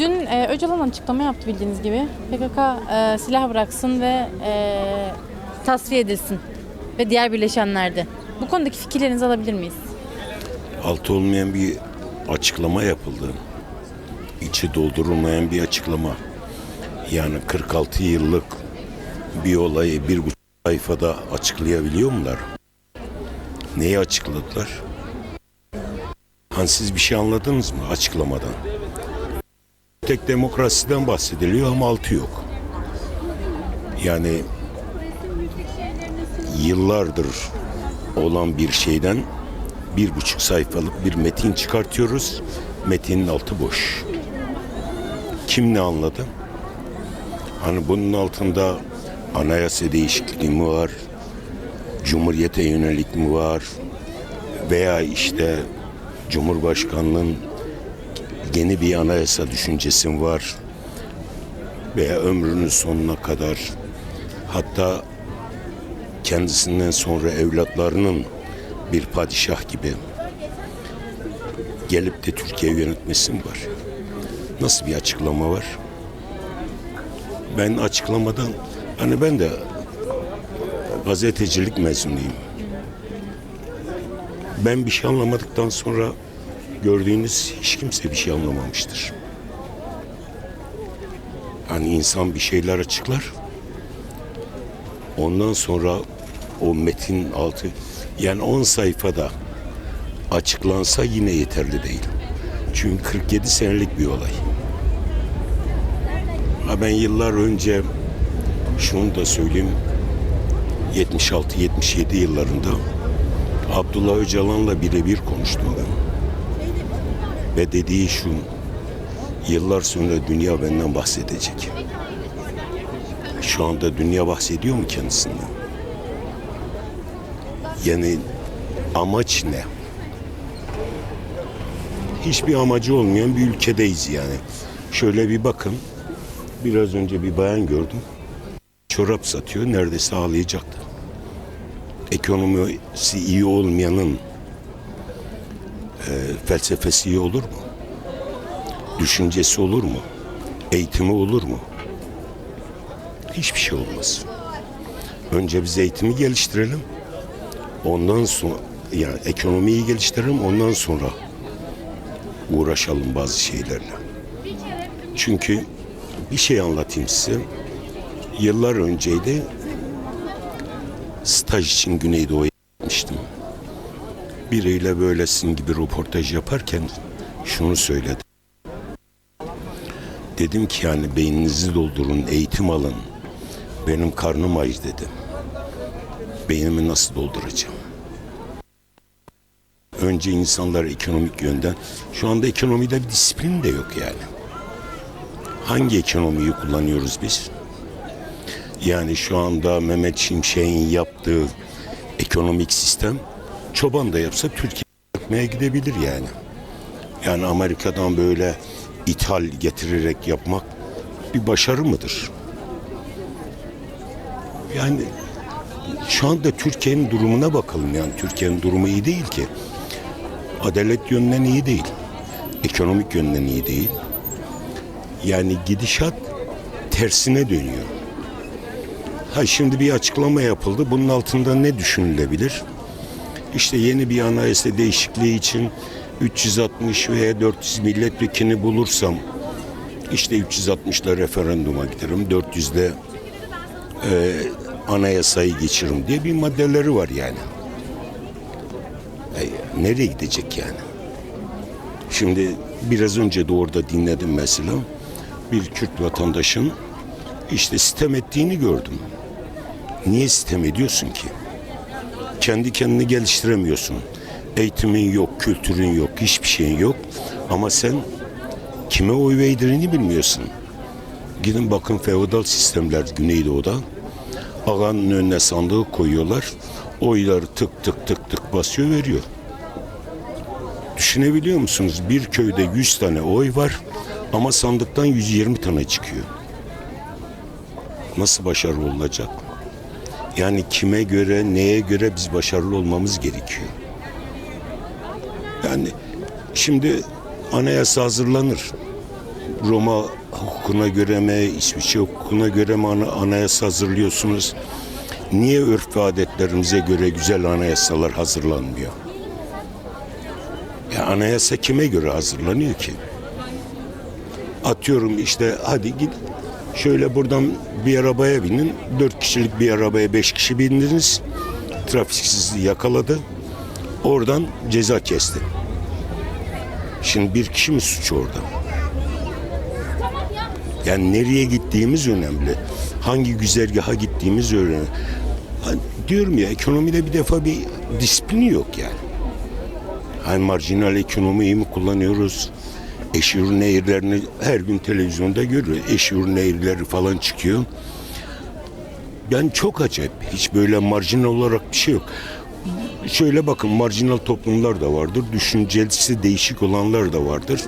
Dün e, Öcalan açıklama yaptı bildiğiniz gibi. PKK e, silah bıraksın ve e, tasfiye edilsin. Ve diğer birleşenlerde. Bu konudaki fikirlerinizi alabilir miyiz? altı olmayan bir açıklama yapıldı. İçi doldurulmayan bir açıklama. Yani 46 yıllık bir olayı bir buçuk sayfada açıklayabiliyor mular? Neyi açıkladılar? Hani siz bir şey anladınız mı açıklamadan? Tek demokrasiden bahsediliyor ama altı yok. Yani yıllardır olan bir şeyden bir buçuk sayfalık bir metin çıkartıyoruz. Metinin altı boş. Kim ne anladı? Hani bunun altında anayasa değişikliği mi var? Cumhuriyete yönelik mi var? Veya işte Cumhurbaşkanlığının yeni bir anayasa düşüncesi mi var? Veya ömrünün sonuna kadar hatta kendisinden sonra evlatlarının bir padişah gibi gelip de Türkiye yönetmesi var? Nasıl bir açıklama var? Ben açıklamadan hani ben de gazetecilik mezunuyum. Ben bir şey anlamadıktan sonra gördüğünüz hiç kimse bir şey anlamamıştır. Hani insan bir şeyler açıklar. Ondan sonra o metin altı yani 10 sayfada açıklansa yine yeterli değil. Çünkü 47 senelik bir olay. Ha ben yıllar önce şunu da söyleyeyim. 76-77 yıllarında Abdullah Öcalan'la birebir konuştum ben. Ve dediği şu, yıllar sonra dünya benden bahsedecek. Şu anda dünya bahsediyor mu kendisinden? Yani amaç ne? Hiçbir amacı olmayan bir ülkedeyiz yani. Şöyle bir bakın. Biraz önce bir bayan gördüm. Çorap satıyor. Neredeyse ağlayacaktı. Ekonomisi iyi olmayanın e, felsefesi iyi olur mu? Düşüncesi olur mu? Eğitimi olur mu? Hiçbir şey olmaz. Önce biz eğitimi geliştirelim. Ondan sonra yani ekonomiyi geliştirelim ondan sonra uğraşalım bazı şeylerle. Çünkü bir şey anlatayım size. Yıllar önceydi staj için Güneydoğu'ya gitmiştim. Biriyle böyle sizin gibi röportaj yaparken şunu söyledi. Dedim ki yani beyninizi doldurun, eğitim alın. Benim karnım aç dedim. Beynimi nasıl dolduracağım? Önce insanlar ekonomik yönden, şu anda ekonomide bir disiplin de yok yani. Hangi ekonomiyi kullanıyoruz biz? Yani şu anda Mehmet Şimşek'in yaptığı ekonomik sistem çoban da yapsa Türkiye yapmaya gidebilir yani. Yani Amerika'dan böyle ithal getirerek yapmak bir başarı mıdır? Yani şu anda Türkiye'nin durumuna bakalım yani Türkiye'nin durumu iyi değil ki. Adalet yönünden iyi değil. Ekonomik yönden iyi değil. Yani gidişat tersine dönüyor. Ha şimdi bir açıklama yapıldı. Bunun altında ne düşünülebilir? İşte yeni bir anayasa değişikliği için 360 veya 400 milletvekilini bulursam işte 360'la referanduma giderim. 400'de e, anayasayı geçiririm diye bir maddeleri var yani. E, nereye gidecek yani? Şimdi biraz önce de orada dinledim mesela bir Kürt vatandaşın işte sitem ettiğini gördüm. Niye sitem ediyorsun ki? Kendi kendini geliştiremiyorsun. Eğitimin yok, kültürün yok, hiçbir şeyin yok. Ama sen kime oy verdiğini bilmiyorsun. Gidin bakın feodal sistemler Güneydoğu'da. Ağanın önüne sandığı koyuyorlar. Oyları tık tık tık tık basıyor veriyor. Düşünebiliyor musunuz? Bir köyde 100 tane oy var ama sandıktan 120 tane çıkıyor. Nasıl başarılı olacak? Yani kime göre, neye göre biz başarılı olmamız gerekiyor. Yani şimdi anayasa hazırlanır. Roma hukukuna göre mi, İsviçre hukukuna göre mi ana- anayasa hazırlıyorsunuz? Niye örf ve adetlerimize göre güzel anayasalar hazırlanmıyor? Ya anayasa kime göre hazırlanıyor ki? Atıyorum işte hadi git şöyle buradan bir arabaya binin. Dört kişilik bir arabaya beş kişi bindiniz. Trafik sizi yakaladı. Oradan ceza kesti. Şimdi bir kişi mi suç orada? Yani nereye gittiğimiz önemli. Hangi güzergaha gittiğimiz önemli. Hani diyorum ya ekonomide bir defa bir disiplini yok yani. Hani marjinal ekonomiyi mi kullanıyoruz? Eşyur nehirlerini her gün televizyonda görüyor. Eşyur nehirleri falan çıkıyor. Yani çok acayip. Hiç böyle marjinal olarak bir şey yok. Şöyle bakın marjinal toplumlar da vardır. Düşüncesi değişik olanlar da vardır.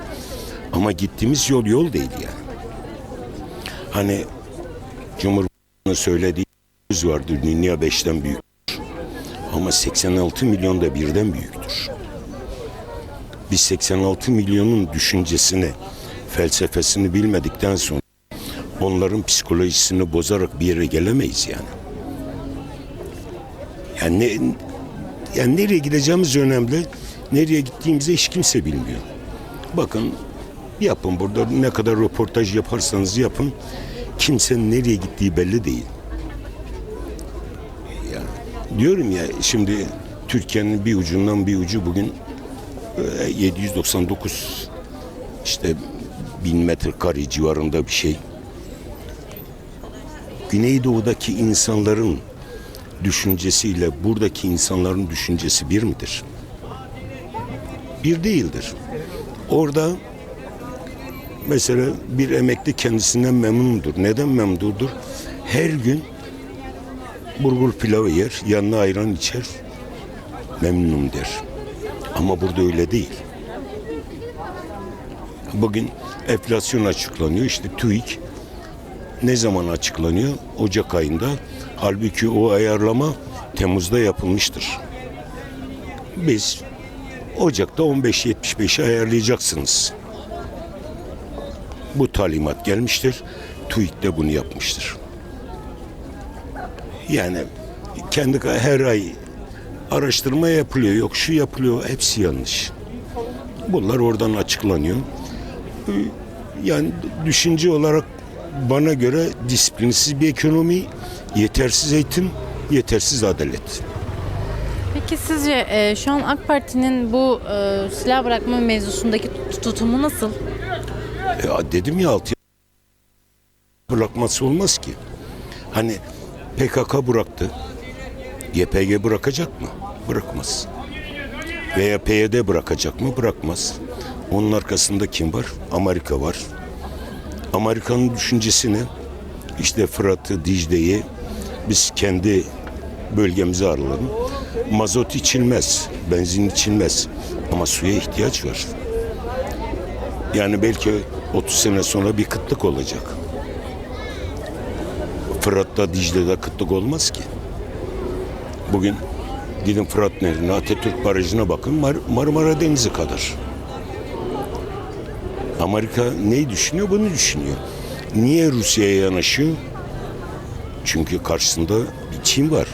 Ama gittiğimiz yol yol değil yani. Hani Cumhurbaşkanı söylediği vardır. Dünya beşten büyük. Ama 86 milyon da birden büyüktür. Biz 86 milyonun düşüncesini, felsefesini bilmedikten sonra onların psikolojisini bozarak bir yere gelemeyiz yani. Yani, ne, yani nereye gideceğimiz önemli. Nereye gittiğimizi hiç kimse bilmiyor. Bakın yapın burada ne kadar röportaj yaparsanız yapın. Kimsenin nereye gittiği belli değil. Yani diyorum ya şimdi Türkiye'nin bir ucundan bir ucu bugün 799 işte bin metrekare civarında bir şey. Güneydoğu'daki insanların düşüncesiyle buradaki insanların düşüncesi bir midir? Bir değildir. Orada mesela bir emekli kendisinden memnundur. Neden memnundur? Her gün burgur pilavı yer, yanına ayran içer, memnunum der. Ama burada öyle değil. Bugün enflasyon açıklanıyor. İşte TÜİK ne zaman açıklanıyor? Ocak ayında. Halbuki o ayarlama Temmuz'da yapılmıştır. Biz Ocak'ta 15.75'i ayarlayacaksınız. Bu talimat gelmiştir. TÜİK de bunu yapmıştır. Yani kendi her ay araştırma yapılıyor. Yok şu yapılıyor. Hepsi yanlış. Bunlar oradan açıklanıyor. Yani düşünce olarak bana göre disiplinsiz bir ekonomi, yetersiz eğitim, yetersiz adalet. Peki sizce e, şu an AK Parti'nin bu e, silah bırakma mevzusundaki tut- tutumu nasıl? E, dedim ya altı bırakması olmaz ki. Hani PKK bıraktı. YPG bırakacak mı? Bırakmaz. Veya PYD bırakacak mı? Bırakmaz. Onun arkasında kim var? Amerika var. Amerika'nın düşüncesini işte Fırat'ı, Dicle'yi biz kendi bölgemize alalım. Mazot içilmez, benzin içilmez ama suya ihtiyaç var. Yani belki 30 sene sonra bir kıtlık olacak. Fırat'ta, Dicle'de kıtlık olmaz ki. Bugün gidin Fırat Nehri'ne, Atatürk Barajı'na bakın Mar- Marmara Denizi kadar. Amerika neyi düşünüyor? Bunu düşünüyor. Niye Rusya'ya yanaşıyor? Çünkü karşısında bir Çin var.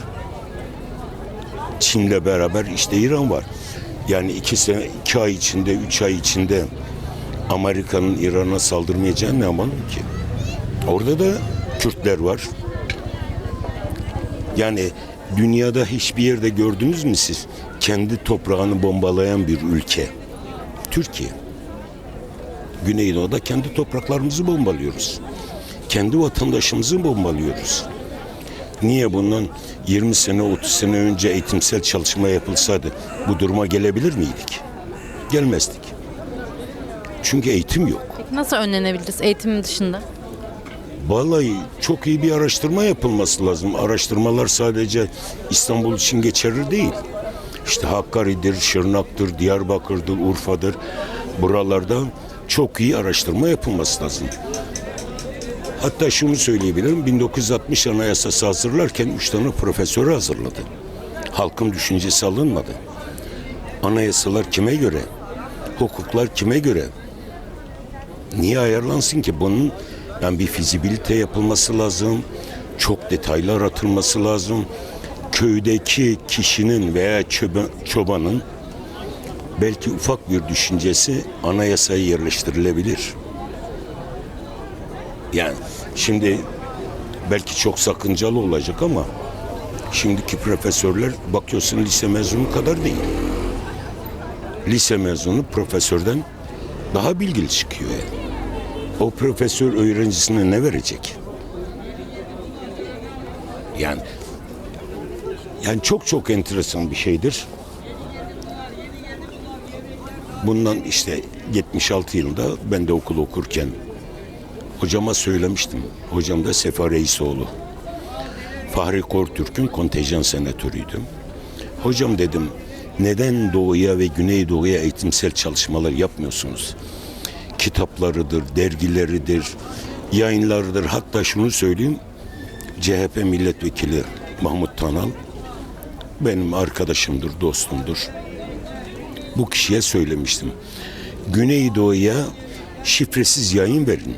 Çin'le beraber işte İran var. Yani iki, sene, iki ay içinde, üç ay içinde Amerika'nın İran'a saldırmayacağı ne aman ki? Orada da Kürtler var. Yani dünyada hiçbir yerde gördünüz mü siz kendi toprağını bombalayan bir ülke? Türkiye. Güneydoğu'da kendi topraklarımızı bombalıyoruz. Kendi vatandaşımızı bombalıyoruz. Niye bundan 20 sene 30 sene önce eğitimsel çalışma yapılsaydı bu duruma gelebilir miydik? Gelmezdik. Çünkü eğitim yok. Peki nasıl önlenebiliriz eğitimin dışında? Vallahi çok iyi bir araştırma yapılması lazım. Araştırmalar sadece İstanbul için geçerli değil. İşte Hakkari'dir, Şırnak'tır, Diyarbakır'dır, Urfa'dır. Buralarda çok iyi araştırma yapılması lazım. Hatta şunu söyleyebilirim. 1960 Anayasası hazırlarken üç tane profesörü hazırladı. Halkın düşüncesi alınmadı. Anayasalar kime göre? Hukuklar kime göre? Niye ayarlansın ki? Bunun yani bir fizibilite yapılması lazım. Çok detaylı aratılması lazım. Köydeki kişinin veya çoban- çobanın belki ufak bir düşüncesi anayasaya yerleştirilebilir. Yani şimdi belki çok sakıncalı olacak ama şimdiki profesörler bakıyorsun lise mezunu kadar değil. Lise mezunu profesörden daha bilgili çıkıyor yani. O profesör öğrencisine ne verecek? Yani yani çok çok enteresan bir şeydir. Bundan işte 76 yılında ben de okul okurken hocama söylemiştim. Hocam da Sefa Reisoğlu. Fahri Kortürk'ün kontenjan senatörüydüm. Hocam dedim neden doğuya ve güneydoğuya eğitimsel çalışmalar yapmıyorsunuz? Kitaplarıdır, dergileridir, yayınlarıdır. Hatta şunu söyleyeyim. CHP milletvekili Mahmut Tanal benim arkadaşımdır, dostumdur. Bu kişiye söylemiştim. Güneydoğu'ya şifresiz yayın verin.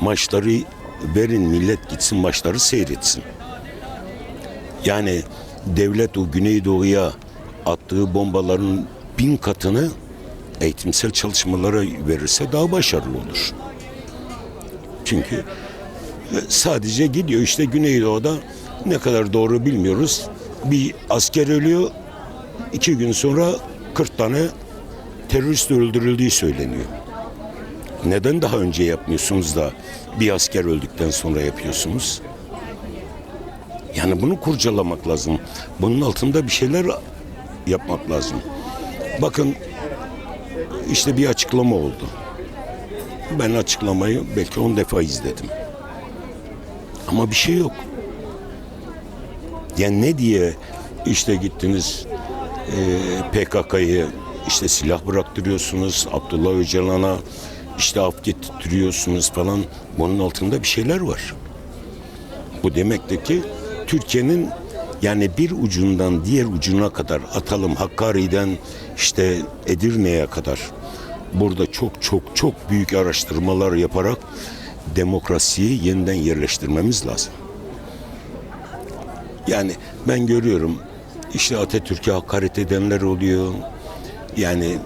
Maçları verin, millet gitsin maçları seyretsin. Yani devlet o Güneydoğu'ya attığı bombaların bin katını eğitimsel çalışmalara verirse daha başarılı olur. Çünkü sadece gidiyor işte Güneydoğu'da ne kadar doğru bilmiyoruz. Bir asker ölüyor, iki gün sonra 40 tane terörist öldürüldüğü söyleniyor. Neden daha önce yapmıyorsunuz da bir asker öldükten sonra yapıyorsunuz? Yani bunu kurcalamak lazım. Bunun altında bir şeyler yapmak lazım. Bakın işte bir açıklama oldu. Ben açıklamayı belki 10 defa izledim. Ama bir şey yok. Yani ne diye işte gittiniz e, PKK'yı işte silah bıraktırıyorsunuz, Abdullah Öcalan'a işte af getirtiyorsunuz falan. Bunun altında bir şeyler var. Bu demektir ki Türkiye'nin yani bir ucundan diğer ucuna kadar atalım Hakkari'den işte Edirne'ye kadar burada çok çok çok büyük araştırmalar yaparak demokrasiyi yeniden yerleştirmemiz lazım. Yani ben görüyorum işte Atatürk'e hakaret edenler oluyor. Yani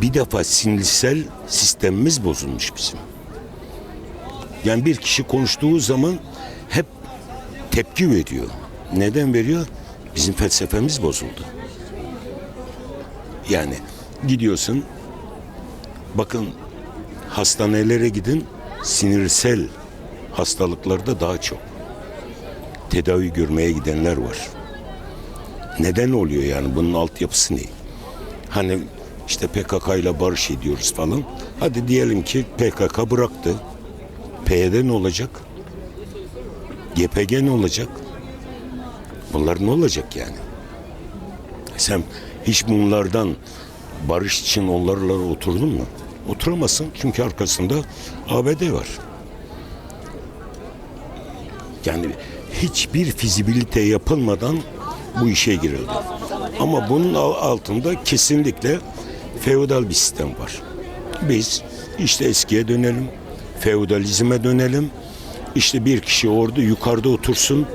bir defa sinirsel sistemimiz bozulmuş bizim. Yani bir kişi konuştuğu zaman hep tepki veriyor. Neden veriyor? Bizim felsefemiz bozuldu. Yani gidiyorsun bakın hastanelere gidin sinirsel hastalıklarda daha çok tedavi görmeye gidenler var. Neden oluyor yani bunun altyapısı ne? Hani işte PKK ile barış ediyoruz falan. Hadi diyelim ki PKK bıraktı. PYD ne olacak? GPG ne olacak? Bunlar ne olacak yani? Sen hiç bunlardan barış için onlarla oturdun mu? Oturamazsın çünkü arkasında ABD var. Yani hiçbir fizibilite yapılmadan bu işe girildi. Ama bunun altında kesinlikle feodal bir sistem var. Biz işte eskiye dönelim, feodalizme dönelim. İşte bir kişi orada yukarıda otursun,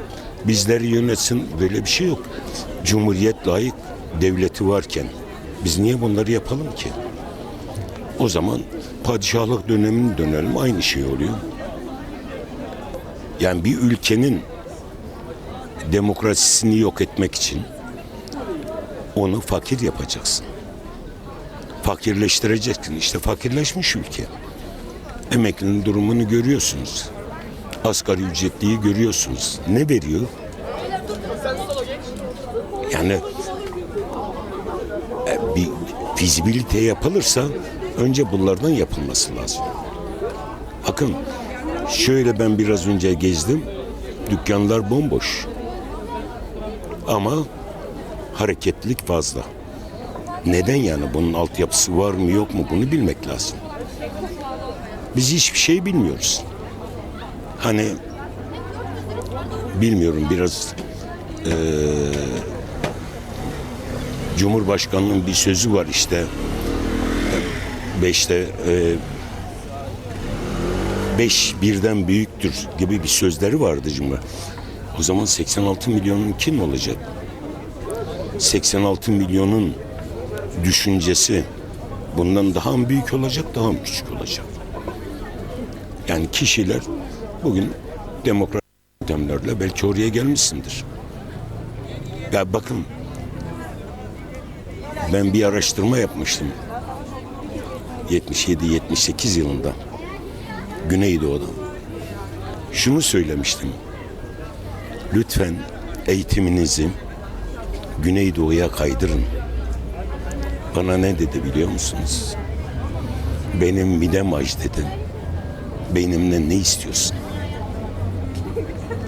bizleri yönetsin. Böyle bir şey yok. Cumhuriyet layık devleti varken biz niye bunları yapalım ki? O zaman padişahlık dönemine dönelim aynı şey oluyor. Yani bir ülkenin demokrasisini yok etmek için onu fakir yapacaksın. Fakirleştireceksin. İşte fakirleşmiş ülke. Emeklinin durumunu görüyorsunuz. Asgari ücretliyi görüyorsunuz. Ne veriyor? Yani e, bir fizibilite yapılırsa önce bunlardan yapılması lazım. Bakın şöyle ben biraz önce gezdim. Dükkanlar bomboş. Ama hareketlilik fazla. Neden yani bunun altyapısı var mı yok mu bunu bilmek lazım. Biz hiçbir şey bilmiyoruz. Hani bilmiyorum biraz eee Cumhurbaşkanının bir sözü var işte beşte eee beş birden büyüktür gibi bir sözleri vardı cümle. O zaman 86 milyonun kim olacak? 86 milyonun düşüncesi bundan daha mı büyük olacak, daha mı küçük olacak? Yani kişiler bugün demokratik yöntemlerle belki oraya gelmişsindir. Ya bakın ben bir araştırma yapmıştım. 77-78 yılında Güneydoğu'da. Şunu söylemiştim. Lütfen eğitiminizi Güneydoğu'ya kaydırın. Bana ne dedi biliyor musunuz? Benim midem aç dedi. Beynimden ne istiyorsun?